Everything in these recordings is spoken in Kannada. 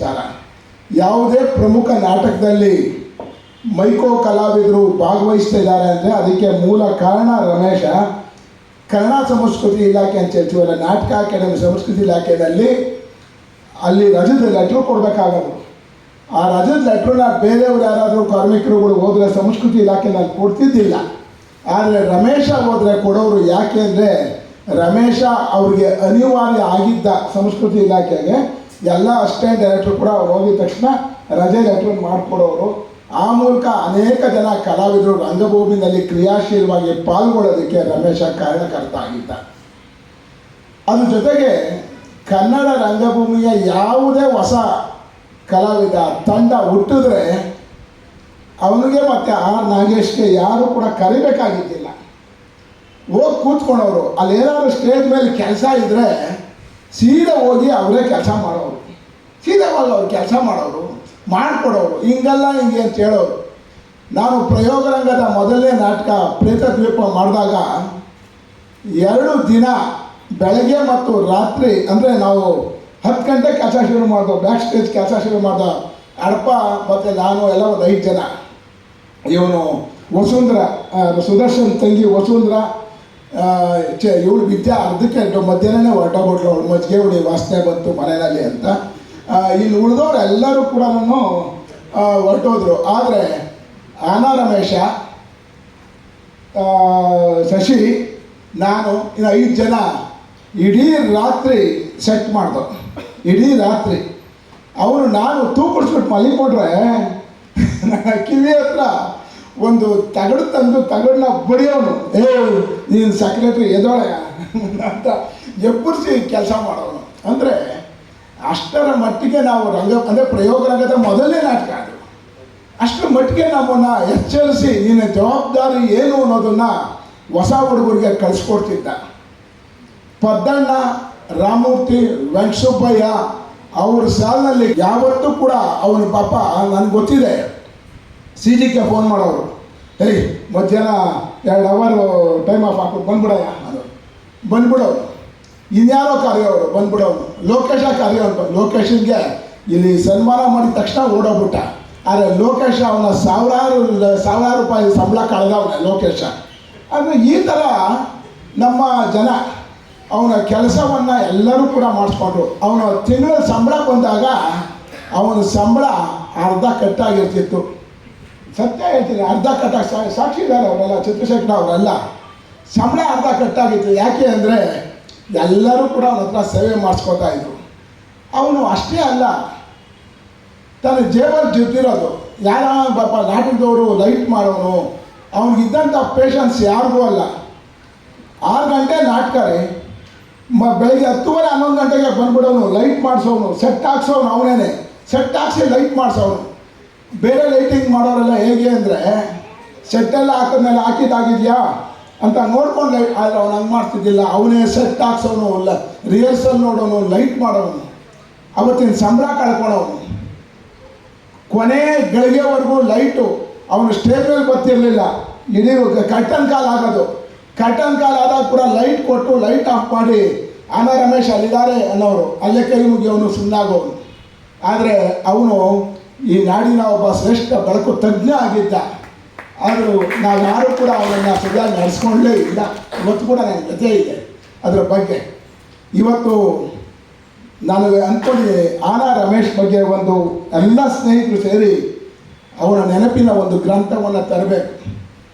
ವಿಚಾರ. ಯಾವುದೇ ಪ್ರಮುಖ ನಾಟಕದಲ್ಲಿ ಮೈಕೋ ಕಲಾವಿದರು ಭಾಗವಹಿಸ್ತಾ ಇದ್ದಾರೆ ಅಂದರೆ ಅದಕ್ಕೆ ಮೂಲ ಕಾರಣ ರಮೇಶ. ಕನ್ನಡ ಸಂಸ್ಕೃತಿ ಇಲಾಖೆ ಅಂತ ಹೇಳ್ತೀವಲ್ಲ ನಾಟಕ ಅಕಾಡೆಮಿ ಸಂಸ್ಕೃತಿ ಇಲಾಖೆಯಲ್ಲಿ ಅಲ್ಲಿ ರಜದ ಲೆಟ್ರ್ ಕೊಡಬೇಕಾಗೋದು. ಆ ರಜದ ಲೆಟ್ರನ್ನ ಬೇರೆಯವರು ಯಾರಾದರೂ ಕಾರ್ಮಿಕರುಗಳು ಹೋದರೆ ಸಂಸ್ಕೃತಿ ಇಲಾಖೆನಲ್ಲಿ ಕೊಡ್ತಿದ್ದಿಲ್ಲ. ಆದರೆ ರಮೇಶ ಹೋದರೆ ಕೊಡೋರು ಯಾಕೆ ಅಂದರೆ ರಮೇಶ ಅವರಿಗೆ ಅನಿವಾರ್ಯ ಆಗಿದ್ದ ಸಂಸ್ಕೃತಿ ಇಲಾಖೆಗೆ ಎಲ್ಲ ಅಸಿಸ್ಟೆಂಟ್ ಡೈರೆಕ್ಟ್ರು ಕೂಡ ಹೋಗಿದ ತಕ್ಷಣ ರಜೆ ಲೆಟ್ರ್ ಮಾಡಿಕೊಡೋರು. ಆ ಮೂಲಕ ಅನೇಕ ಜನ ಕಲಾವಿದರು ರಂಗಭೂಮಿನಲ್ಲಿ ಕ್ರಿಯಾಶೀಲವಾಗಿ ಪಾಲ್ಗೊಳ್ಳೋದಕ್ಕೆ ರಮೇಶ ಕಾರಣಕರ್ತ ಆಗಿದ್ದ. ಅದ್ರ ಜೊತೆಗೆ ಕನ್ನಡ ರಂಗಭೂಮಿಯ ಯಾವುದೇ ಹೊಸ ಕಲಾವಿದ, ತಂಡ ಹುಟ್ಟಿದ್ರೆ ಅವನಿಗೆ ಮತ್ತು ಆರ್ ನಾಗೇಶ್ಗೆ ಯಾರು ಕೂಡ ಕರಿಬೇಕಾಗಿದ್ದಿಲ್ಲ. ಹೋಗಿ ಕೂತ್ಕೊಂಡವರು. ಅಲ್ಲಿ ಏನಾದ್ರು ಸ್ಟೇಜ್ ಮೇಲೆ ಕೆಲಸ ಇದ್ದರೆ ಸೀದಾ ಹೋಗಿ ಅವರೇ ಕೆಲಸ ಮಾಡೋರು. ಸೀದಾ ಹೋಗಿ ಅವ್ರು ಕೆಲಸ ಮಾಡೋರು, ಮಾಡಿಕೊಡೋರು, ಹಿಂಗಲ್ಲ ಹಿಂಗೆ ಅಂತ ಹೇಳೋರು. ನಾನು ಪ್ರಯೋಗ ರಂಗದ ಮೊದಲನೇ ನಾಟಕ ಪ್ರೇತ ದ್ವೀಪ ಮಾಡಿದಾಗ ಎರಡು ದಿನ ಬೆಳಗ್ಗೆ ಮತ್ತು ರಾತ್ರಿ, ಅಂದರೆ ನಾವು ಹತ್ತು ಗಂಟೆ ಕೆಲಸ ಶುರು ಮಾಡ್ದೋ ಬ್ಯಾಕ್ ಸ್ಟೇಜ್ ಕೆಲಸ ಶುರು ಮಾಡ್ದ ಅಡಪ ಮತ್ತು ನಾನು ಎಲ್ಲ ಒಂದು ಐದು ಜನ. ಇವನು ವಸುಂಧರ ಸುದರ್ಶನ್ ತಂಗಿ ವಸುಂಧರ ಇವಳು ವಿದ್ಯಾ ಅರ್ಧಕ್ಕೆ ಮಧ್ಯಾಹ್ನನೇ ಹೊರಟೋಗ್ಬಿಟ್ಲು ಅವಳು ಮಜ್ಜಿಗೆ ಹುಡಿ ವಾಸನೆ ಬಂತು ಮನೆಯಲ್ಲಿ ಅಂತ. ಇಲ್ಲಿ ಉಳಿದವ್ರು ಎಲ್ಲರೂ ಕೂಡ ಹೊರಟೋದ್ರು. ಆದರೆ, ಆನಾ ರಮೇಶ ಶಶಿ, ನಾನು ಇನ್ನು ಐದು ಜನ ಇಡೀ ರಾತ್ರಿ ಸೆಟ್ ಮಾಡ್ದು. ಇಡೀ ರಾತ್ರಿ. ಅವರು ನಾನು ತೂಕಡಿಸ್ಬಿಟ್ಟು ನನ್ನ ಕಿವಿ ಹತ್ರ ಒಂದು ತಗಡು ತಂದು ತಗಡನ್ನ ಬಡಿಯೋನು. ಏ, ನೀನು ಸೆಕ್ರೆಟ್ರಿ ಎದೋಳೆ ಅಂತ ಎಬ್ಬರಿಸಿ ಕೆಲಸ ಮಾಡೋನು. ಅಂದರೆ ಅಷ್ಟರ ಮಟ್ಟಿಗೆ ನಾವು ರಂಗ, ಅಂದರೆ ಪ್ರಯೋಗ ರಂಗದ ಮೊದಲನೇ ನಾಟಕ ಅದು. ಅಷ್ಟರ ಮಟ್ಟಿಗೆ ನಮ್ಮನ್ನು ಎಚ್ಚರಿಸಿ ನಿನ್ನ ಜವಾಬ್ದಾರಿ ಏನು ಅನ್ನೋದನ್ನು ಹೊಸ ಹುಡುಗರಿಗೆ ಕಳಿಸ್ಕೊಡ್ತಿದ್ದ. ಪದ್ದಣ್ಣ, ರಾಮಮೂರ್ತಿ, ವೆಂಕಟಸುಬ್ಬಯ್ಯ ಅವ್ರ ಸಾಲಿನಲ್ಲಿ ಯಾವತ್ತೂ ಕೂಡ ಅವನ ಪಾಪ ನನಗೆ ಗೊತ್ತಿದೆ. ಸಿ ಜಿಗೆ ಫೋನ್ ಮಾಡೋರು. ಏಯ್, ಮಧ್ಯಾಹ್ನ ಎರಡು ಅವರು ಟೈಮ್ ಆಫ್ ಹಾಕಿ, ಬಂದ್ಬಿಡಯ್ಯ. ಅದು. ಬಂದ್ಬಿಡೋರು. ಇನ್ಯಾರೋ ಕರೆಯೋರು ಬಂದ್ಬಿಡೋರು. ಲೋಕೇಶ ಕರೆಯೋರು ಲೋಕೇಶನ್ಗೆ ಇಲ್ಲಿ ಸನ್ಮಾನ ಮಾಡಿದ ತಕ್ಷಣ ಓಡೋಗ್ಬಿಟ್ಟ. ಆದರೆ ಲೋಕೇಶ ಅವನ ಸಾವಿರಾರು ಸಾವಿರಾರು ರೂಪಾಯಿ ಸಂಬಳ ಕಳೆದವನ ಲೋಕೇಶ. ಅಂದರೆ ಈ ಥರ ನಮ್ಮ ಜನ ಅವನ ಕೆಲಸವನ್ನು ಎಲ್ಲರೂ ಕೂಡ ಮಾಡಿಸ್ಕೊಂಡ್ರು. ಅವನ ತಿಂಗಳ ಸಂಬಳ ಬಂದಾಗ ಅವನ ಸಂಬಳ ಅರ್ಧ ಕಟ್ಟಾಗಿರ್ತಿತ್ತು. ಸತ್ಯ ಹೇಳ್ತೀನಿ, ಅರ್ಧ ಕಟ್ಟಾಗಿ ಸಾಕ್ಷಿ ಇದ್ದಾರೆ ಅವರೆಲ್ಲ, ಚಂದ್ರಶೇಖರ ಅವರೆಲ್ಲ. ಸಂಬಳ ಅರ್ಧ ಕಟ್ಟಾಗಿತ್ತು. ಯಾಕೆ ಅಂದರೆ ಎಲ್ಲರೂ ಕೂಡ ಅವನ ಸೇವೆ ಮಾಡಿಸ್ಕೋತಾ ಇದ್ರು. ಅವನು ಅಷ್ಟೇ ಅಲ್ಲ, ತನ್ನ ಜೇಬಲ್ಲಿ ಜೊತಿರೋದು. ಯಾರ ಪಾಪ ನಾಟಕದವರು ಲೈಟ್ ಮಾಡೋನು. ಅವನಿಗಿದ್ದಂಥ ಪೇಷನ್ಸ್ ಯಾರಿಗೂ ಅಲ್ಲ. ಆರು ಗಂಟೆ ನಾಟಕ ಮ, ಬೆಳಗ್ಗೆ ಹತ್ತುವರೆ ಹನ್ನೊಂದು ಗಂಟೆಗೆ ಬಂದ್ಬಿಡೋನು, ಲೈಟ್ ಮಾಡಿಸೋನು ಸೆಟ್ ಹಾಕ್ಸೋನು ಅವನೇನೆ. ಸೆಟ್ ಹಾಕ್ಸಿ ಲೈಟ್ ಮಾಡಿಸೋನು. ಬೇರೆ ಲೈಟಿಂಗ್ ಮಾಡೋರೆಲ್ಲ ಹೇಗೆ ಅಂದರೆ ಸೆಟ್ಟೆಲ್ಲ ಹಾಕಿದ್ಮೇಲೆ ಹಾಕಿದ್ದಾಗಿದೆಯಾ ಅಂತ ನೋಡ್ಕೊಂಡು ಲೈಟ್ ಆದರೆ ಅವ್ನು ಹಂಗೆ ಮಾಡ್ತಿದ್ದಿಲ್ಲ. ಅವನೇ ಸೆಟ್ ಹಾಕ್ಸೋನು ಅಲ್ಲ ರಿಹರ್ಸಲ್ ನೋಡೋನು ಲೈಟ್ ಮಾಡೋನು, ಅವತ್ತಿನ ಸಂಬಳ ಕಳ್ಕೊಳೋನು. ಕೊನೆ ಗಳಿಗೆವರೆಗೂ ಲೈಟು ಅವನು ಸ್ಟೇಜ್ ಮೇಲೆ ಬರ್ತಿರಲಿಲ್ಲ. ಇಡೀ ಕಟ್ಟನ್ ಕಾಲ್ ಆಗೋದು. ಕಟ್ಟನ್ ಕಾಲ್ ಆದಾಗ ಕೂಡ ಲೈಟ್ ಕೊಟ್ಟು ಲೈಟ್ ಆಫ್ ಮಾಡಿ ಅನ ರಮೇಶ್ ಅಲ್ಲಿದ್ದಾರೆ ಅನ್ನೋರು. ಅಲ್ಲೇ ಕೈ ಮುಗಿಯವನು ಸುಮ್ಮನಾಗೋನು ಆದರೆ ಅವನು ಈ ನಾಡಿನ ಒಬ್ಬ ಶ್ರೇಷ್ಠ ಬಳಕು ತಜ್ಞ ಆಗಿದ್ದ. ಆದರೂ ನಾವು ಯಾರೂ ಕೂಡ ಅವನನ್ನು ಸರಿಯಾಗಿ ನಡೆಸ್ಕೊಂಡಲೇ ಇಲ್ಲ. ಇವತ್ತು ಕೂಡ ನನಗೆ ಜೊತೆ ಇದೆ ಅದರ ಬಗ್ಗೆ. ಇವತ್ತು ನಾನು ಅಂದ್ಕೊಂಡಿದ್ದೆ ಆನಾ ರಮೇಶ್ ಬಗ್ಗೆ ಒಂದು ಎಲ್ಲ ಸ್ನೇಹಿತರು ಸೇರಿ ಅವನ ನೆನಪಿನ ಒಂದು ಗ್ರಂಥವನ್ನು ತರಬೇಕು.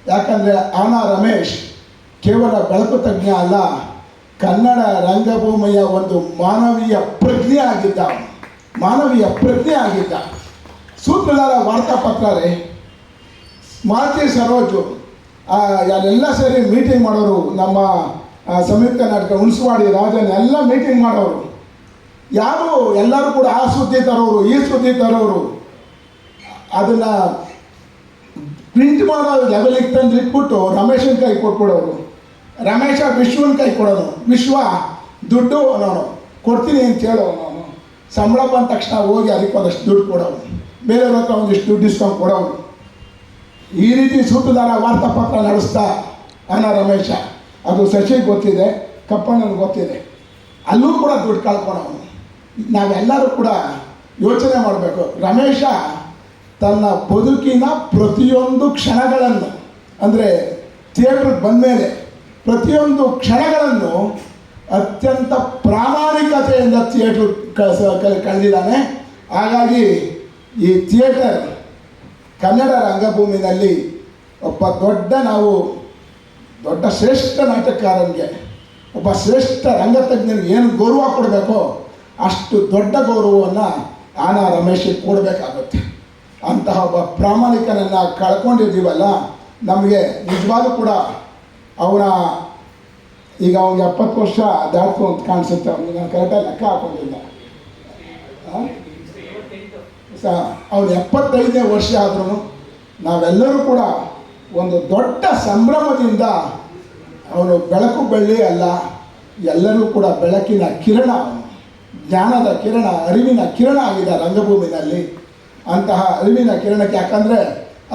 ಯಾಕಂದರೆ ಆನಾ ರಮೇಶ್ ಕೇವಲ ಬೆಳಕು ತಜ್ಞ ಅಲ್ಲ, ಕನ್ನಡ ರಂಗಭೂಮಿಯ ಒಂದು ಮಾನವೀಯ ಪ್ರಜ್ಞೆ ಆಗಿದ್ದ. ಮಾನವೀಯ ಪ್ರಜ್ಞೆ ಆಗಿದ್ದ. ಸೂತ್ರಧಾರ ವಾರ್ತಾಪತ್ರ ರೀ ಮಾರುತಿ ಸರೋಜು ಅಲ್ಲೆಲ್ಲ ಸೇರಿ ಮೀಟಿಂಗ್ ಮಾಡೋರು, ನಮ್ಮ ಸಂಯುಕ್ತ ನಾಟಕ ಹುಣಸವಾಡಿ ರಾಜನ್ ಎಲ್ಲ ಮೀಟಿಂಗ್ ಮಾಡೋರು. ಯಾರು ಎಲ್ಲರೂ ಕೂಡ ಆ ಸುದ್ದಿ ತರೋರು, ಈ ಸುದ್ದಿ ತರೋರು, ಅದನ್ನು ಪ್ರಿಂಟ್ ಮಾಡೋ ಲೆವೆಲಿಗೆ ತಂದು ಇಟ್ಬಿಟ್ಟು ರಮೇಶನ ಕೈ ಕೊಟ್ಬಿಡೋರು. ರಮೇಶ ವಿಶ್ವನ ಕೈ ಕೊಡೋನು. ವಿಶ್ವ, ದುಡ್ಡು ನಾನು ಕೊಡ್ತೀನಿ ಅಂತ ಹೇಳೋ ನಾನು ಸಂಬಳ ಬಂದ ತಕ್ಷಣ ಹೋಗಿ ಅದಕ್ಕೆ ಒಂದಷ್ಟು ದುಡ್ಡು ಕೊಡೋನು. ಬೇರೆಯವ್ರ ಹತ್ರ ಒಂದಿಷ್ಟು ಡಿಸ್ಕೌಂಟ್ ಕೊಡೋನು ಈ ರೀತಿ ಸೂತ್ರಧಾರ ವಾರ್ತಾಪತ್ರ ನಡೆಸ್ತಾ ಅನ್ನ ರಮೇಶ. ಅದು ಶಶಿಗೆ ಗೊತ್ತಿದೆ ಕಪ್ಪಣ್ಣನಿಗೆ ಗೊತ್ತಿದೆ. ಅಲ್ಲೂ ಕೂಡ ದುಡ್ಡು ಕಳ್ಕೊಳವನು ನಾವೆಲ್ಲರೂ ಕೂಡ ಯೋಚನೆ ಮಾಡಬೇಕು. ರಮೇಶ ತನ್ನ ಬದುಕಿನ ಪ್ರತಿಯೊಂದು ಕ್ಷಣಗಳನ್ನು, ಅಂದರೆ ಥಿಯೇಟ್ರಿಗೆ ಬಂದಮೇಲೆ ಪ್ರತಿಯೊಂದು ಕ್ಷಣಗಳನ್ನು ಅತ್ಯಂತ ಪ್ರಾಮಾಣಿಕತೆಯಿಂದ ಥಿಯೇಟ್ರ್ ಕಳೆದಿದ್ದಾನೆ. ಹಾಗಾಗಿ ಈ ಥಿಯೇಟರ್ ಕನ್ನಡ ರಂಗಭೂಮಿನಲ್ಲಿ ಒಬ್ಬ ದೊಡ್ಡ ನಾವು, ದೊಡ್ಡ ಶ್ರೇಷ್ಠ ನಾಟಕಕಾರನಿಗೆ, ಒಬ್ಬ ಶ್ರೇಷ್ಠ ರಂಗತಜ್ಞನಿಗೆ ಏನು ಗೌರವ ಕೊಡಬೇಕೋ ಅಷ್ಟು ದೊಡ್ಡ ಗೌರವವನ್ನು ಆನ ರಮೇಶಿಗೆ ಕೊಡಬೇಕಾಗುತ್ತೆ. ಅಂತಹ ಒಬ್ಬ ಪ್ರಾಮಾಣಿಕನನ್ನು ಕಳ್ಕೊಂಡಿದ್ದೀವಲ್ಲ, ನಮಗೆ ನಿಜವಾಗ್ಲೂ ಕೂಡ ಅವನ, ಈಗ ಅವ್ನಿಗೆ ಎಪ್ಪತ್ತು ವರ್ಷ ದಾಟ್ತು ಅಂತ ಕಾಣಿಸುತ್ತೆ. ಅವನಿಗೆ ನಾನು ಕರೆಕ್ಟಾಗಿ ಲೆಕ್ಕ ಹಾಕೊಂಡಿಲ್ಲ. ಸ ಅವ್ನು ಎಪ್ಪತ್ತೈದನೇ ವರ್ಷ ಆದ್ರೂ ನಾವೆಲ್ಲರೂ ಕೂಡ ಒಂದು ದೊಡ್ಡ ಸಂಭ್ರಮದಿಂದ ಅವನು ಬೆಳಕು ಬೆಳ್ಳಿ ಅಲ್ಲ, ಎಲ್ಲರೂ ಕೂಡ ಬೆಳಕಿನ ಕಿರಣ, ಜ್ಞಾನದ ಕಿರಣ, ಅರಿವಿನ ಕಿರಣ ಆಗಿದೆ ರಂಗಭೂಮಿನಲ್ಲಿ. ಅಂತಹ ಅರಿವಿನ ಕಿರಣಕ್ಕೆ ಯಾಕಂದರೆ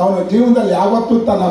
ಅವನ ಜೀವನದಲ್ಲಿ ಯಾವತ್ತೂ ತನ್ನ